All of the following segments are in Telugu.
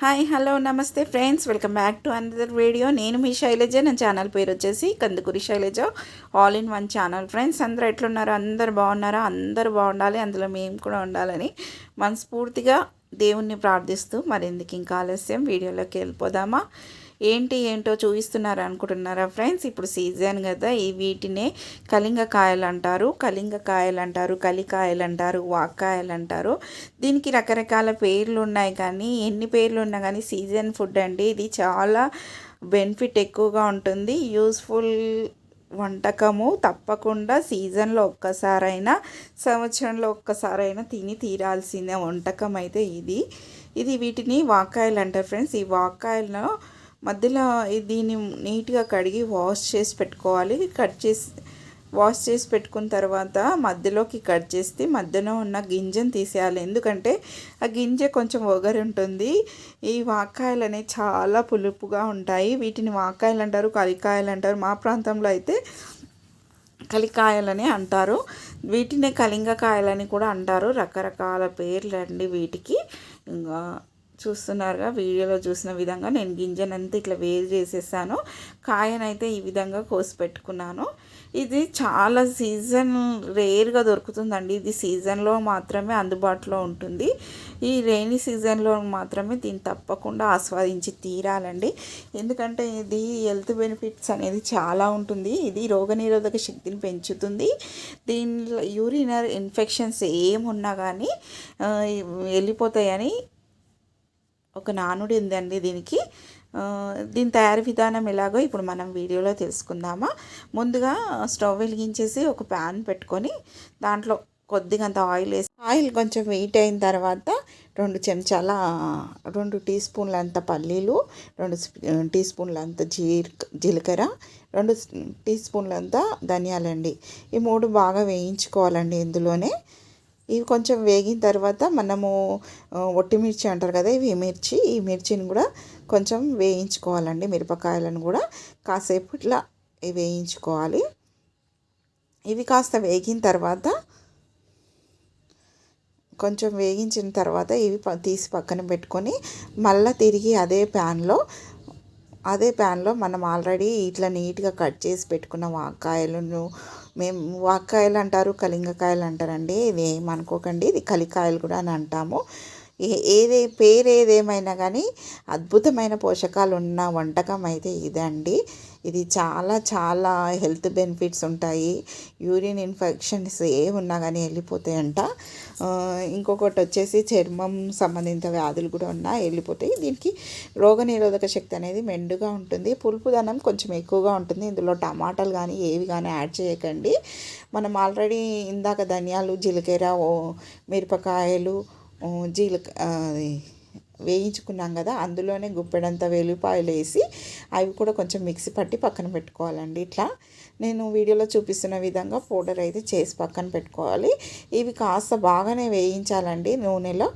Hi hello namaste friends. Welcome back to another video. నేను మీ శైలజ. నా ఛానల్ పేరు వచ్చేసి Kandukuri Shailaja. All in one channel friends. అందరూ ఎట్లున్నారో? అందరు బాగున్నారా? అందరు బాగుండాలి. అందులో మేము కూడా ఉండాలని మనస్ఫూర్తిగా దేవుణ్ణి ప్రార్థిస్తూ మరెందుకు ఇంకా ఆలస్యం? వీడియోలోకి వెళ్ళిపోదామా? ఏంటి ఏంటో చూపిస్తున్నారు అనుకుంటున్నారా ఫ్రెండ్స్? ఇప్పుడు సీజన్ కదా ఈ వీటినే కలింగకాయలు అంటారు కలింగకాయలు అంటారు కలికాయలు అంటారు వాక్కాయలు అంటారు దీనికి రకరకాల పేర్లు ఉన్నాయి కానీ ఎన్ని పేర్లు ఉన్నా కానీ సీజన్ ఫుడ్ అండి. ఇది చాలా బెనిఫిట్ ఎక్కువగా ఉంటుంది. యూస్ఫుల్ వంటకము తప్పకుండా సీజన్లో ఒక్కసారైనా సంవత్సరంలో ఒక్కసారైనా తిని తీరాల్సిన వంటకం అయితే ఇది. ఇది వీటిని వాకాయలు అంటారు ఫ్రెండ్స్. ఈ వాకాయలను మధ్యలో దీన్ని నీట్గా కడిగి వాష్ చేసి పెట్టుకోవాలి. కట్ చేసి వాష్ చేసి పెట్టుకున్న తర్వాత మధ్యలోకి కట్ చేస్తే మధ్యలో ఉన్న గింజను తీసేయాలి. ఎందుకంటే ఆ గింజ కొంచెం ఒగరి ఉంటుంది. ఈ వాకాయలు అనేవి చాలా పులుపుగా ఉంటాయి. వీటిని వాకాయలు అంటారు కలికాయలు అంటారు. మా ప్రాంతంలో అయితే కలికాయలని అంటారు. వీటిని కలింగకాయలని కూడా అంటారు. రకరకాల పేర్లు అండి వీటికి. ఇంకా చూస్తున్నారుగా వీడియోలో చూసిన విధంగా నేను గింజనంతా ఇట్లా వేరు చేసేసాను. కాయనైతే ఈ విధంగా కోసి పెట్టుకున్నాను. ఇది చాలా సీజన్ రేర్గా దొరుకుతుందండి. ఇది సీజన్లో మాత్రమే అందుబాటులో ఉంటుంది. ఈ రైనీ సీజన్లో మాత్రమే దీన్ని తప్పకుండా ఆస్వాదించి తీరాలండి. ఎందుకంటే ఇది హెల్త్ బెనిఫిట్స్ అనేది చాలా ఉంటుంది. ఇది రోగనిరోధక శక్తిని పెంచుతుంది. దీనిలో యూరినర్ ఇన్ఫెక్షన్స్ ఏమున్నా కానీ వెళ్ళిపోతాయని ఒక నానుడి ఉందండి దీనికి. దీని తయారీ విధానం ఎలాగో ఇప్పుడు మనం వీడియోలో తెలుసుకుందామా. ముందుగా స్టవ్ వెలిగించేసి ఒక ప్యాన్ పెట్టుకొని దాంట్లో కొద్దిగంత ఆయిల్ వేసి ఆయిల్ కొంచెం వెయిట్ అయిన తర్వాత రెండు చెంచాల రెండు టీ స్పూన్ల అంత పల్లీలు రెండు టీ స్పూన్ల అంత జీర్ జీలకర్ర రెండు టీ స్పూన్ల అంత ధనియాలండి. ఈ మూడు బాగా వేయించుకోవాలండి ఇందులోనే. ఇవి కొంచెం వేగిన తర్వాత మనము ఒట్టిమిర్చి అంటారు కదా ఇవి మిర్చి ఈ మిర్చిని కూడా కొంచెం వేయించుకోవాలండి మిరపకాయలను కూడా కాసేపు ఇట్లా వేయించుకోవాలి. ఇవి కాస్త వేగిన తర్వాత కొంచెం వేగించిన తర్వాత ఇవి తీసి పక్కన పెట్టుకొని మళ్ళీ తిరిగి అదే ప్యాన్లో అదే ప్యాన్లో మనం ఆల్రెడీ ఇట్లా నీట్గా కట్ చేసి పెట్టుకున్న వంకాయలను మేము వాక్కాయలు అంటారు కలింగకాయలు అంటారండి ఇది ఏమనుకోకండి ఇది కలికాయలు కూడా అని అంటాము. ఏదే పేరు ఏదేమైనా కానీ అద్భుతమైన పోషకాలు ఉన్న వంటకం అయితే ఇదండి ఇది చాలా చాలా హెల్త్ బెనిఫిట్స్ ఉంటాయి. యూరిన్ ఇన్ఫెక్షన్స్ ఏమున్నా కానీ వెళ్ళిపోతాయంట. ఇంకొకటి వచ్చేసి చర్మం సంబంధిత వ్యాధులు కూడా ఉన్నా వెళ్ళిపోతాయి. దీనికి రోగనిరోధక శక్తి అనేది మెండుగా ఉంటుంది. పులుపుదనం కొంచెం ఎక్కువగా ఉంటుంది. ఇందులో టమాటాలు కానీ ఏవి కానీ యాడ్ చేయకండి. మనం ఆల్రెడీ ఇందాక ధనియాలు జీలకర్ర మిరపకాయలు జీలక వేయించుకున్నాం కదా అందులోనే గుప్పెడంత వెల్లిపాయలు వేసి అవి కూడా కొంచెం మిక్సీ పట్టి పక్కన పెట్టుకోవాలండి ఇట్లా. నేను వీడియోలో చూపిస్తున్న విధంగా పౌడర్ అయితే చేసి పక్కన పెట్టుకోవాలి. ఇవి కాస్త బాగానే వేయించాలండి నూనెలో.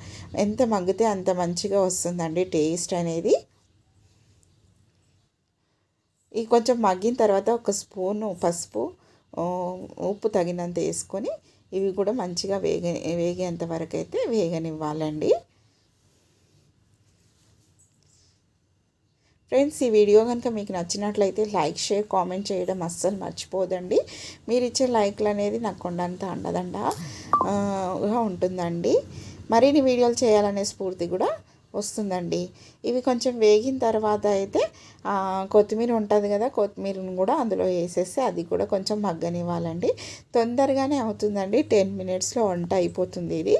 ఎంత మగ్గితే అంత మంచిగా వస్తుందండి టేస్ట్ అనేది. ఈ కొంచెం మగ్గిన తర్వాత ఒక స్పూను పసుపు ఉప్పు తగినంత వేసుకొని ఇవి కూడా మంచిగా వేగ వేగేంత వరకు అయితే వేగనివ్వాలండి. ఫ్రెండ్స్ ఈ వీడియో కనుక మీకు నచ్చినట్లయితే లైక్ షేర్ కామెంట్ చేయడం అస్సలు మర్చిపోదండి. మీరు ఇచ్చే లైక్లు అనేది నాకు కొండంత అండదండగా ఉంటుందండి. మరిన్ని వీడియోలు చేయాలనే స్ఫూర్తి కూడా వస్తుందండి. ఇవి కొంచెం వేగిన తర్వాత అయితే కొత్తిమీర ఉంటుంది కదా కొత్తిమీరను కూడా అందులో వేసేసి అది కూడా కొంచెం మగ్గనివ్వాలండి. తొందరగానే అవుతుందండి టెన్ మినిట్స్లో వంట అయిపోతుంది ఇది.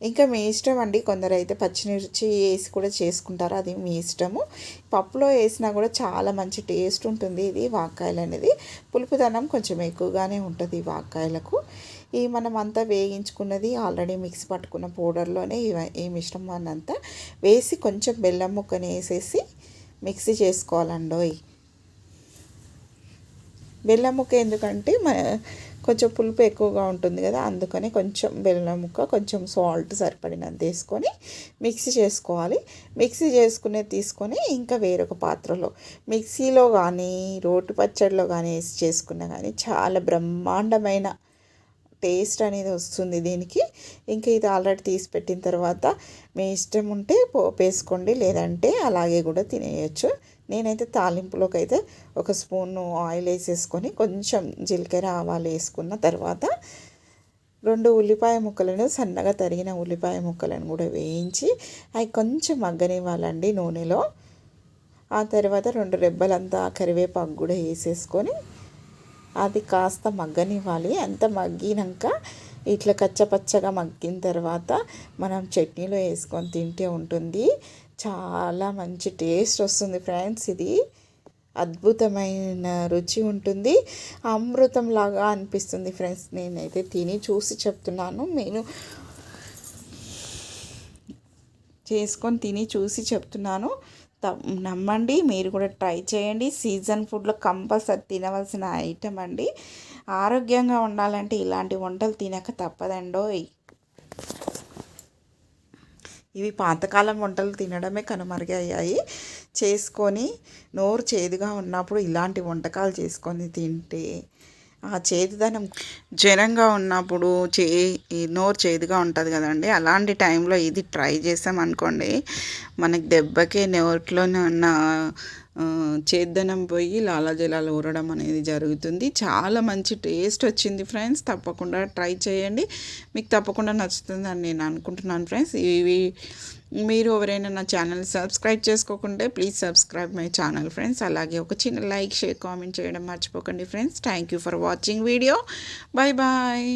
ఇంకా మీ ఇష్టం అండి కొందరు అయితే పచ్చిమిర్చి వేసి కూడా చేసుకుంటారు అది మీ ఇష్టము. పప్పులో వేసినా కూడా చాలా మంచి టేస్ట్ ఉంటుంది ఇది వాకాయలు అనేది పులుపుదనం కొంచెం ఎక్కువగానే ఉంటుంది ఈ ఈ మనం అంతా వేయించుకున్నది ఆల్రెడీ మిక్స్ పట్టుకున్న పౌడర్లోనే ఈ మిశ్రమాన్ని అంతా వేసి కొంచెం బెల్లం ముక్కని వేసేసి మిక్సీ చేసుకోవాలండోయ్. బెల్లం ముక్క ఎందుకంటే కొంచెం పులుపు ఎక్కువగా ఉంటుంది కదా అందుకని కొంచెం బెల్లం ముక్క కొంచెం సాల్ట్ సరిపడినంత వేసుకొని మిక్సీ చేసుకోవాలి. మిక్సీ చేసుకునే తీసుకొని ఇంకా వేరొక పాత్రలో మిక్సీలో కానీ రోటి పచ్చడిలో కానీ వేసి చేసుకున్నా కానీ చాలా బ్రహ్మాండమైన టేస్ట్ అనేది వస్తుంది దీనికి. ఇంకా ఇది ఆల్రెడీ తీసి పెట్టిన తర్వాత మీ ఇష్టం ఉంటే పోపు వేసుకోండి. లేదంటే అలాగే కూడా తినేయచ్చు. నేనైతే తాలింపులోకి అయితే ఒక స్పూన్ ఆయిల్ వేసేసుకొని కొంచెం జీలకర్ర ఆవాలు వేసుకున్న తర్వాత రెండు ఉల్లిపాయ ముక్కలను సన్నగా తరిగిన ఉల్లిపాయ ముక్కలను కూడా వేయించి అవి కొంచెం మగ్గనివ్వాలండి నూనెలో. ఆ తర్వాత రెండు రెబ్బలంతా కరివేపాకు కూడా వేసేసుకొని అది కాస్త మగ్గనివ్వాలి. అంత మగ్గినాక ఇట్లా కచ్చపచ్చగా మగ్గిన తర్వాత మనం చట్నీలో వేసుకొని తింటే ఉంటుంది. చాలా మంచి టేస్ట్ వస్తుంది ఫ్రెండ్స్ ఇది. అద్భుతమైన రుచి ఉంటుంది. అమృతం లాగా అనిపిస్తుంది ఫ్రెండ్స్. నేనైతే తిని చూసి చెప్తున్నాను. నేను చేసుకొని తిని చూసి చెప్తున్నాను. నమ్మండి. మీరు కూడా ట్రై చేయండి. సీజన్ ఫుడ్లో కంపల్సరీ తినవలసిన ఐటమ్ అండి. ఆరోగ్యంగా ఉండాలంటే ఇలాంటి వంటలు తినక తప్పదండోయ్ ఇవి పాతకాలం వంటలు తినడమే కనుమరుగయ్యాయి చేసుకొని నోరు చేదుగా ఉన్నప్పుడు ఇలాంటి వంటకాలు చేసుకొని తింటే ఆ చేదుదనం జ్వరంగా ఉన్నప్పుడు చే నోరు చేదుగా ఉంటుంది కదండి. అలాంటి టైంలో ఇది ట్రై చేసామనుకోండి మనకి దెబ్బకే నోట్లోనే ఉన్న చేద్దనం పోయి లాలాజలాలు ఊరడం అనేది జరుగుతుంది. చాలా మంచి టేస్ట్ వచ్చింది ఫ్రెండ్స్. తప్పకుండా ట్రై చేయండి. మీకు తప్పకుండా నచ్చుతుందని నేను అనుకుంటున్నాను ఫ్రెండ్స్. ఇవి మీరు ఎవరైనా నా channel subscribe చేసుకోకుంటే please subscribe my channel friends. అలాగే ఒక చిన్న లైక్ షేర్ కామెంట్ చేయడం మర్చిపోకండి friends. Thank you for watching video bye bye